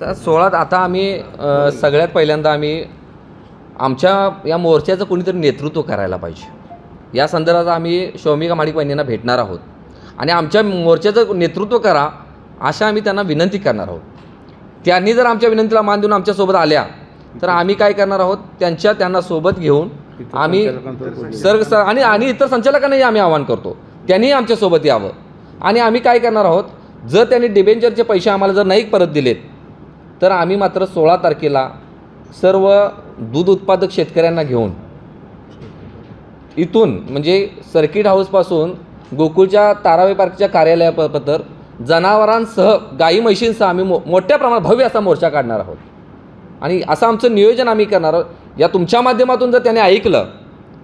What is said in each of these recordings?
तर सोळात आता आम्ही सगळ्यात पहिल्यांदा आम्ही आमच्या या मोर्चाचं कोणीतरी नेतृत्व करायला पाहिजे. या संदर्भात आम्ही शौमिका माडिक बहिणींना भेटणार आहोत. आणि आमच्या मोर्चाचं नेतृत्व करा अशा आम्ही त्यांना विनंती करणार आहोत. त्यांनी जर आमच्या विनंतीला मान देऊन आमच्यासोबत आल्या तर आम्ही काय करणार आहोत? त्यांच्या त्यांना सोबत घेऊन आम्ही सर्व सर आणि आणि इतर संचालकांनाही आम्ही आवाहन करतो. त्यांनीही आमच्यासोबत यावं. आणि आम्ही काय करणार आहोत? जर त्यांनी डिबेंचरचे पैसे आम्हाला जर नाही परत दिलेत तर आम्ही मात्र सोळा तारखेला सर्व दूध उत्पादक शेतकऱ्यांना घेऊन इथून म्हणजे सर्किट हाऊसपासून गोकुळच्या तारावे पार्कच्या कार्यालयापतर जनावरांसह गाई म्हशींसह आम्ही मो मोठ्या प्रमाणात भव्य असा मोर्चा काढणार आहोत. आणि असं आमचं नियोजन आम्ही करणार आहोत. या तुमच्या माध्यमातून जर त्याने ऐकलं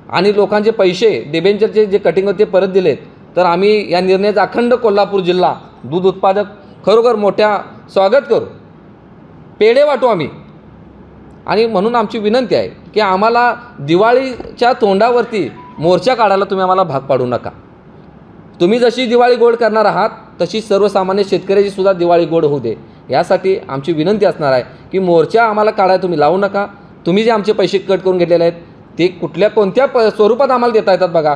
आणि लोकांचे पैसे डिबेंचरचे जे कटिंग होते ते परत दिलेत तर आम्ही या निर्णयाचा अखंड कोल्हापूर जिल्हा दूध उत्पादक खरोखर मोठ्या स्वागत करू. पेढे वाटू आम्ही. आणि म्हणून आमची विनंती आहे की आम्हाला दिवाळीच्या तोंडावरती मोर्चा काढायला तुम्ही आम्हाला भाग पाडू नका. तुम्ही जशी दिवाळी गोड करणार आहात तशी सर्वसामान्य शेतकऱ्याची सुद्धा दिवाळी गोड होऊ दे. यासाठी आमची विनंती असणार आहे की मोर्चा आम्हाला काढायला तुम्ही लावू नका. तुम्ही जे आमचे पैसे कट करून घेतलेले आहेत ते कुठल्या कोणत्या प स्वरूपात आम्हाला देता येतात बघा.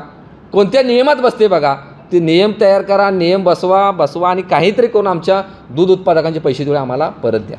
कोणत्या नियमात बसते बघा. ते नियम तयार करा नियम बसवा बसवा आणि काहीतरी करून आमच्या दूध उत्पादकांचे पैसे देऊन आम्हाला परत द्या.